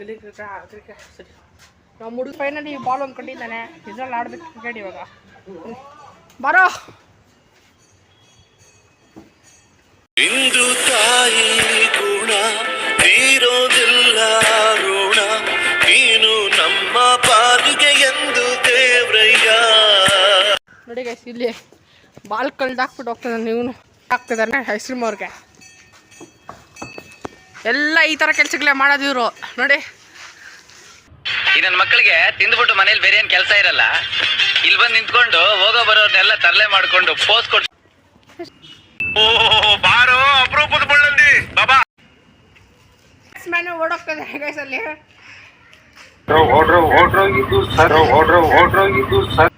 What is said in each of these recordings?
ಗಲಿ cricket cricket ಸರಿ. ನಾವು ಮುಡುಗ finally ball ಒಂದು ಕೊಟ್ಟಿದ್ದಾನೆ. ಇದ್ರಲ್ಲಿ ಆಡ್ಬೇಕು ಕ್ರಿಕೆಟ್ ಇವಾಗ. ಬರೋ. ಇಂದು ತಾಯಿ ಗುಣ ತೀರೋದಿಲ್ಲ ಋಣ. ನೀನು ನಮ್ಮ ಪಾಲಿಗೆ ಎಂದು ದೇವ್ರಯ್ಯ. ನೋಡಿ ಗೈಸ್ ಇಲ್ಲಿ ಬಾಲ್ ಕಳ್ದಾಕ್ಬಿಟ್ಟು ಹೋಗ್ತಿದ್ದಾನೆ ನೀವು ಹಾಕ್ತಿದ್ದಾನೆ ಐಸ್ ಕ್ರೀಮ್ ಅವ್ರಿಗೆ. ಎಲ್ಲ ಈ ಥರ ಕೆಲಸಗಳೇ ಮಾಡೋದು ಇವರು. ನೋಡಿ. ಈ ನನ್ನ ಮಕ್ಕಳಿಗೆ ತಿಂದ್ಬಿಟ್ಟು ಮನೇಲಿ ಬೇರೆ ಏನು ಕೆಲಸ ಇರಲ್ಲ ಇಲ್ಲಿ ಬಂದು ನಿಂತ್ಕೊಂಡು ಹೋಗೋ ಬರೋರ್ನೆಲ್ಲ ತರಲೆ ಮಾಡ್ಕೊಂಡು ಪೋಸ್ ಕೊಟ್ಟು ಓ ಬಾರೋ ಅಪರೂಪದ ಬಳ್ಳಂದಿ. ಬಾಬಾ. ಬ್ಯಾಟ್ಸ್ಮನ್ ಓಡೋಗ್ತದೆ ಗೈಸ್ ಅಲ್ಲಿ. ಓಡ್ರೋ ಓಡ್ರೋ ಇದು ಸರ್ ಓಡ್ರೋ ಓಡ್ರೋ ಇದು ಸರ್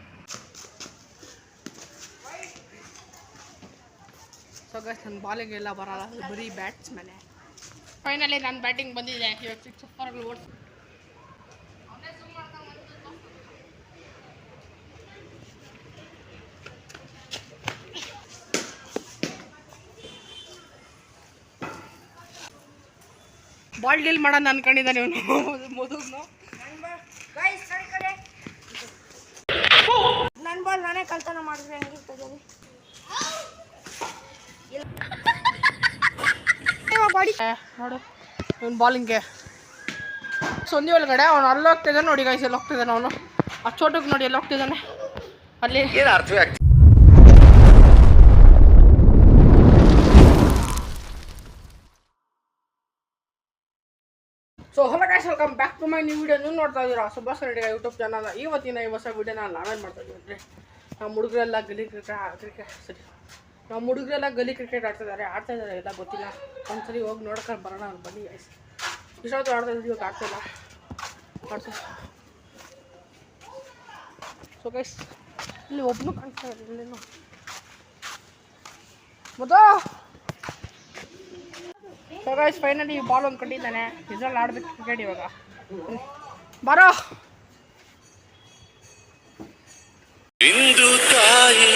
ಸೊ ಗೈಸ್ ನನ್ನ ಬಾಲಿಂಗ್ ಎಲ್ಲ ಬರಲ್ಲ ಬರೀ ಬರೀ ಬ್ಯಾಟ್ಸ್ಮನೆ ಫೈನಲಿ ನಾನು ಬ್ಯಾಟಿಂಗ್ ಬಂದಿದೆ. ಇವಾಗ ಸಿಕ್ಸ್ ಸೂಪರಾಗಿ ಓಡಿಸ್ ಬಾಲ್ ಡೀಲ್ ಮಾಡೋಣ ಅನ್ಕೊಂಡಿದ್ದಾನೆ ಇವನು. ಮೊದಲು ನನ್ನ ಬಾಲ್ ನಾನೇ ಕಳ್ತನ ಮಾಡಿದ್ರೆ ಹೆಂಗಿರ್ತದೆ ಬಾಡಿ. ನೋಡು. ಇವನು ಬಾಲಿಂಗ್ಗೆ ಸಂಧಿ ಒಳಗಡೆ ಅವನು ಅಲ್ಲಿ ಹೋಗ್ತಿದ್ದಾನೆ ನೋಡಿ ಗೈಸ್ ಎಲ್ಲಿ ಹೋಗ್ತಿದ್ದಾನೆ ಅವನು. ಆ ಚೋಟಕ್ಕೆ ನೋಡಿ ಎಲ್ಲಿ ಹೋಗ್ತಿದ್ದಾನೆ ಅಲ್ಲಿ. ಏನು ಅರ್ಥವೇ ಆಗ್ತದೆ so hello guys welcome back to my new video ನೀವು ನೋಡ್ತಾ ಇದ್ದೀರಾ? ಸುಭಾಷ್ ರೆಡ್ಡಿ ಯೂಟ್ಯೂಬ್ ಚಾನಲ್ ಇವತ್ತಿನ ಈ ಹೊಸ ವಿಡಿಯೋನ ನಾವೇನು ಮಾಡ್ತಾ ಇದ್ದೀನಿ ಅಂದರೆ? ನಮ್ಮ ಹುಡುಗರೆಲ್ಲ ಗಲಿ ಕ್ರಿಕೆಟ್ ಕ್ರಿಕೆಟ್ ಸರಿ. ನಮ್ಮ ಹುಡುಗರೆಲ್ಲ ಗಲಿ ಕ್ರಿಕೆಟ್ ಆಡ್ತಿದ್ದಾರೆ ಆಡ್ತಾ ಇದ್ದಾರೆ ಎಲ್ಲ ಗೊತ್ತಿಲ್ಲ. ಒಂದ್ಸರಿ ಹೋಗಿ ನೋಡ್ಕೊಂಡು ಬರೋಣ ಅವ್ರು ಬನ್ನಿ ಗೈಸ್ ಇಷ್ಟೊತ್ತು ಆಡ್ತಾ ಇದ್ದೀವಿ ಇವಾಗ ಆಡ್ತಿಲ್ಲ ಆಡ್ತಾ ಸೊ ಗೈಸ್ ಇಲ್ಲಿ ಒಬ್ಬನು ಕಾಣ್ತಾ ಇಲ್ಲ, ಇಲ್ಲೇನು. ಮೊದಲು ಸೊ ಗೈಸ್ ಫೈನಲಿ ಬಾಲ್ ಒಂದು ಕಟ್ಟಿದ್ದಾನೆ. ಇದ್ರಲ್ಲಿ ಆಡ್ಬೇಕು ಕ್ರಿಕೆಟ್ ಇವಾಗ. ಬರೋ! ಇಂದು ತಾಯಿ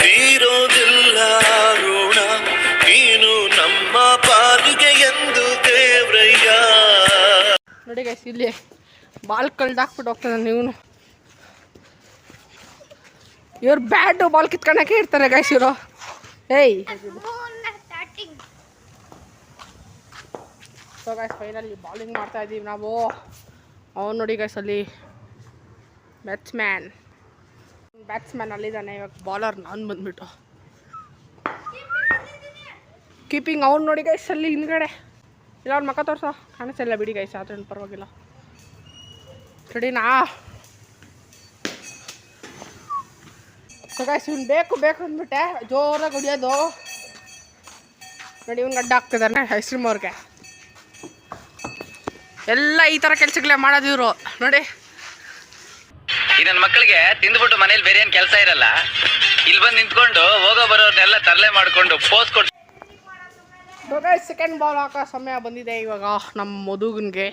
ತೀರೋದಿಲ್ಲ ಋಣ ನೀನು ನಮ್ಮ ಪಾಲಿಗೆ ಎಂದು ದೇವ್ರಯ್ಯ. ನೋಡಿ ಗೈಸ್ ಇಲ್ಲಿ ಬಾಲ್ ಕಳ್ದಾಕ್ಬಿಟ್ಟು ಹೋಗ್ತಾನೆ ನೀವು ಇವ್ರು ಬ್ಯಾಟು ಬಾಲ್ ಕಿತ್ಕೊಳಕ್ಕೆ ಇರ್ತಾರೆ ಗೈಸ್ ಇವರು. ಏಯ್. ಸೊ ಗೈಸ್ ಫೈನಲಿ ಬಾಲಿಂಗ್ ಮಾಡ್ತಾ ಇದ್ದೀವಿ ನಾವು. ಅವ್ನು ನೋಡಿ ಗೈಸ್ ಅಲ್ಲಿ ಬ್ಯಾಟ್ಸ್ಮ್ಯಾನ್ ಬ್ಯಾಟ್ಸ್ಮ್ಯಾನ್ ಅಲ್ಲಿದ್ದಾನೆ ಇವಾಗ. ಬಾಲರ್ ನಾನು ಬಂದ್ಬಿಟ್ಟು. ಕೀಪಿಂಗ್ ಅವ್ನು ನೋಡಿ ಗೈಸ್ ಅಲ್ಲಿ ಹಿಂದ್ಗಡೆ. ಇಲ್ಲ ಅವ್ನ ಮಕ್ಕ ತೋರ್ಸ. ಕಾಣಿಸಲ್ಲ ಬಿಡಿ ಗೈಸ್ ಆದ್ರೂ ಪರವಾಗಿಲ್ಲ. ರೆಡಿನಾ ಸೊ ಗೈಸ್ ಇವ್ನು ಬೇಕು ಬೇಕು ಅಂದ್ಬಿಟ್ಟೆ. ಜೋರಾಗಿ ಹೊಡಿಯೋದು. ನೋಡಿ ಇವ್ನು ಗಡ್ಡ ಹಾಕ್ತಿದ್ದಾನೆ ಐಸ್ ಕ್ರೀಮ್ ಅವ್ರಿಗೆ. ಎಲ್ಲ ಈ ಥರ ಕೆಲಸಗಳೇ ಮಾಡೋದು ಇವರು. ನೋಡಿ. ಈ ನನ್ನ ಮಕ್ಕಳಿಗೆ ತಿಂದ್ಬಿಟ್ಟು ಮನೇಲಿ ಬೇರೆ ಏನ್ ಕೆಲಸ ಇರಲ್ಲ. ಇಲ್ಲಿ ಬಂದು ನಿಂತ್ಕೊಂಡು ಹೋಗೋ ಬರೋರ್ನೆಲ್ಲ ತರಲೆ ಮಾಡ್ಕೊಂಡು ಪೋಸ್ ಕೊಟ್ಟು ಸೆಕೆಂಡ್ ಬಾಲ್ ಹಾಕೋ ಸಮಯ ಬಂದಿದೆ ಇವಾಗ ನಮ್ಮ ಮದುಗನ್ಗೆ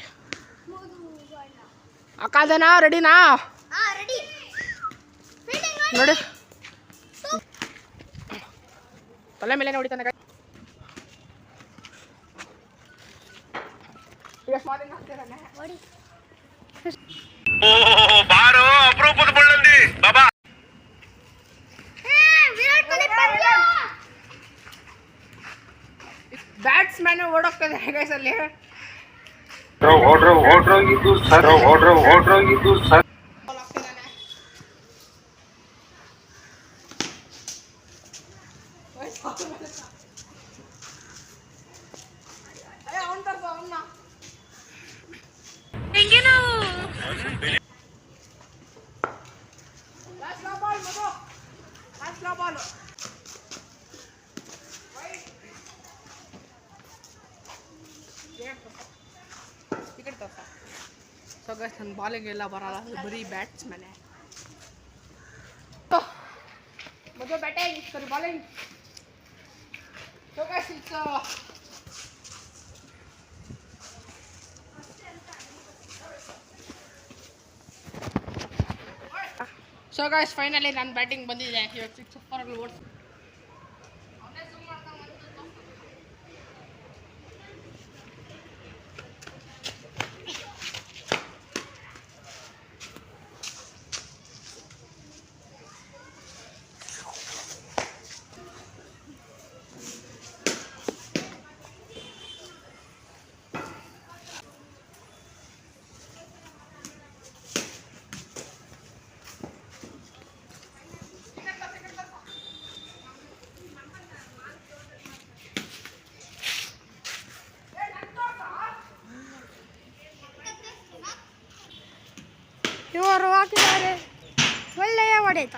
ಹಾಕಾದನಾ ರೆಡಿನಾ ರೆಡಿ ನೋಡಿ. ತಲೆ ಮೇಲೆ ನೋಡಿ ತನಕ. ಎಷ್ಟು ಮಾತಿಂಗ್ ಹಾಕ್ತಿದ್ದಾನೆ? ಓ ಬಾರೋ ಅಪರೂಪದ ಬಳ್ಳಂದಿ ಬಾಬಾ ವಿರಾಟ್ ಕೊಹ್ಲಿ ಪಂದ್ಯ ಬ್ಯಾಟ್ಸ್ಮ್ಯಾನ್ ಓಡೋಗ್ತದೆ ಗೈಸ್ ಅಲ್ಲಿ ಓಡ್ರೋ ಓಡ್ರೋ ಇದು ಸರ್ ಓಡ್ರೋ ಓಡ್ರೋ ಇದು ಸರ್ ಬಾಲ್ ಹಾಕ್ತಿದ್ದಾನೆ. ಸೊ ಗೈಸ್ ನನ್ನ ಬಾಲಿಂಗ್ ಎಲ್ಲ ಬರಲ್ಲ ಅದು ಬರೀ ಬ್ಯಾಟ್ಸ್ಮನೆ ಮೊದಲು ಬ್ಯಾಟಿಂಗ್ ಸರಿ bowling so guys it's so guys finally ನನ್ನ ಬ್ಯಾಟಿಂಗ್ ಬಂದಿದೆ ಇವಾಗ ಸಿಕ್ಸ್ ಸೂಪರಾಗಿ ಓಡಿಸ್ ಇವರು ಹಾಕಿದ್ದಾರೆ. ಒಳ್ಳೆಯ ಹೊಡೆತ.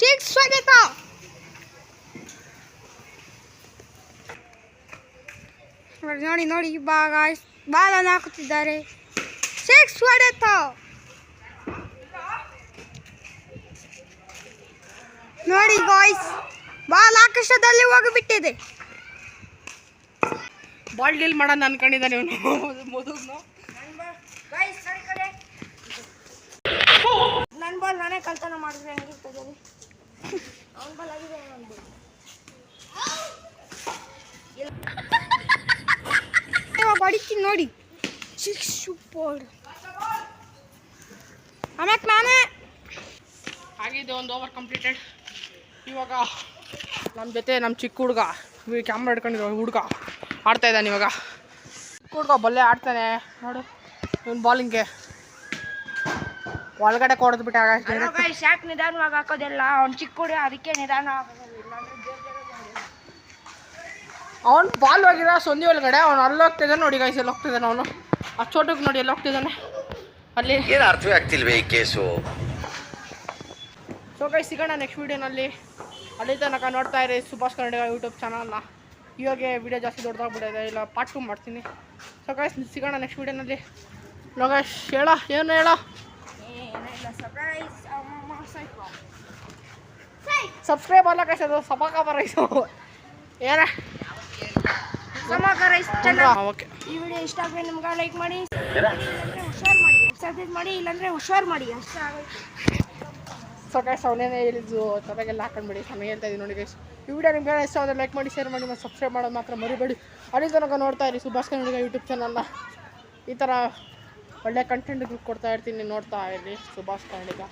ಸಿಕ್ಸ್ ಹೊಡೆತ. ನೋಡಿ ನೋಡಿ ಬಾಗ ಬಾಲನ್ನು ಹಾಕುತ್ತಿದ್ದಾರೆ. ಸಿಕ್ಸ್ ಹೊಡೆತ. ನೋಡಿ ಗಾಯ್ಸ್ ಬಾಲ್ ಆಕಾಶದಲ್ಲಿ ಹೋಗಿಬಿಟ್ಟಿದೆ. ಬಾಲ್ ಡೀಲ್ ಮಾಡೋಣ ಅನ್ಕೊಂಡಿದ್ದಾನೆ ಇವನು. ಮೊದಲು ನನ್ನ ಬಾಲ್ ನಾನೇ ಕಲ್ತನ ಮಾಡಿದ್ರೆ ಹೆಂಗಿರ್ತದೆ ಅವನ ಬಾಲ್ ಆಗಿದೆ ಬಾಲ್ ಬಡಿತೀನಿ ನೋಡಿ. ಸಿಕ್ಸ್ ಸೂಪರ್ ಆಮ್ಯಾಕ್ ನಾನೇ ಆಗಿದೆ ಒಂದು ಓವರ್ ಕಂಪ್ಲೀಟೆಡ್ ಇವಾಗ ನಮ್ಮ ಜೊತೆ ನಮ್ಮ ಚಿಕ್ಕ ಹುಡುಗ ಕ್ಯಾಮ್ರಾ ಹಿಡ್ಕೊಂಡಿರೋ ಹುಡುಗ. ಆಡ್ತಾ ಇದ್ದಾನೆ ಇವಾಗ. ಚಿಕ್ಕ ಹುಡುಗ ಬಲ್ಲೆ ಆಡ್ತಾನೆ. ನೋಡು ಇವನು ಬಾಲಿಂಗ್ಗೆ ಒಳಗಡೆ ಕೊಡೋದು ಬಿಟ್ಟು ಆಗ ಯಾಕೆ ನಿಧಾನವಾಗಿ ಹಾಕೋದಿಲ್ಲ? ಅವ್ನು ಚಿಕ್ಕ ಹುಡುಗ ಅದಕ್ಕೆ ನಿಧಾನ ಅವ್ನು ಬಾಲ್ ಹೋಗಿರೋ ಸೊಂದಿ ಒಳಗಡೆ ಅವ್ನು ಅಲ್ಲಿ ಹೋಗ್ತಿದ್ದಾನೆ ನೋಡಿ ಗೈಸ್ ಎಲ್ಲಿ ಹೋಗ್ತಿದ್ದಾನೆ ಅವನು. ಆ ಚೋಟಕ್ಕೆ ನೋಡಿ ಎಲ್ಲಿ ಹೋಗ್ತಿದ್ದಾನೆ ಅಲ್ಲಿ. ಏನು ಅರ್ಥವೇ ಆಗ್ತಿಲ್ವೇ ಈ ಕೇಸು? ಸೊ ಗೈ ಸಿಗೋಣ ನೆಕ್ಸ್ಟ್ ವೀಡಿಯೋನಲ್ಲಿ ಅಲ್ಲಿ ತನಕ ನೋಡ್ತಾ ಇರಿ ಸುಭಾಷ್ ಕನ್ನಡ ಯೂಟ್ಯೂಬ್ ಚಾನಲ್ನ. ಇವಾಗ ವಿಡಿಯೋ ಜಾಸ್ತಿ ದೊಡ್ಡದಾಗ್ಬಿಟ್ಟಿದೆ. ಇಲ್ಲ ಪಾರ್ಟ್ ಟು ಮಾಡ್ತೀನಿ. ಸೊ ಗಾಯ್ಸ್ ಸಿಗೋಣ ನೆಕ್ಸ್ಟ್ ವೀಡಿಯೋನಲ್ಲಿ ಲೋಕಾಶ್ ಹೇಳ ಏನು ಹೇಳ? ಸಬ್ಸ್ಕ್ರೈಬ್ ಅಲ್ಲ ಕೈಸ್ ಅದು ಸಪಾಕ ರೈಸ್ ಏನ? ಚಾನಲ್ ಓಕೆ ಈ ವಿಡಿಯೋ ಇಷ್ಟ ಆಗಿದೆ ನಿಮ್ಗೆ ಲೈಕ್ ಮಾಡಿ ಹುಷಾರು ಮಾಡಿ ಸಬ್ಸ್ಕ್ರೈಬ್ ಮಾಡಿ ಇಲ್ಲಾಂದ್ರೆ ಹುಷಾರು ಮಾಡಿ ಅಷ್ಟೇ ಸೊ ಗೈಸ್ ಅವನೇನೇ ಹೇಳಿದ್ದು ತಲೆಗೆಲ್ಲ ಹಾಕೊಂಡ್ಬಿಡಿ. ಸಮಯ ಹೇಳ್ತಾ ಇದ್ದೀನಿ ನೋಡಿ ಗೈಸ್ ಈ ವಿಡಿಯೋ ನಿಮ್ಗೆ ಇಷ್ಟ ಆದರೆ ಲೈಕ್ ಮಾಡಿ ಶೇರ್ ಮಾಡಿ ಮತ್ತು ಸಬ್ಸ್ಕ್ರೈಬ್ ಮಾಡೋದು ಮಾತ್ರ ಮರಿಬೇಡಿ. ಅಲ್ಲಿ ತನಕ ನೋಡ್ತಾ ಇರಿ ಸುಭಾಷ್ ಕನ್ನಡ ಯೂಟ್ಯೂಬ್ ಚಾನಲ್ನ ಈ ಥರ ಒಳ್ಳೆ ಕಂಟೆಂಟ್ ಕೊಡ್ತಾ ಇರ್ತೀನಿ ನೋಡ್ತಾ ಇರಿ ಸುಭಾಷ್ ಕನ್ನಡಿಗ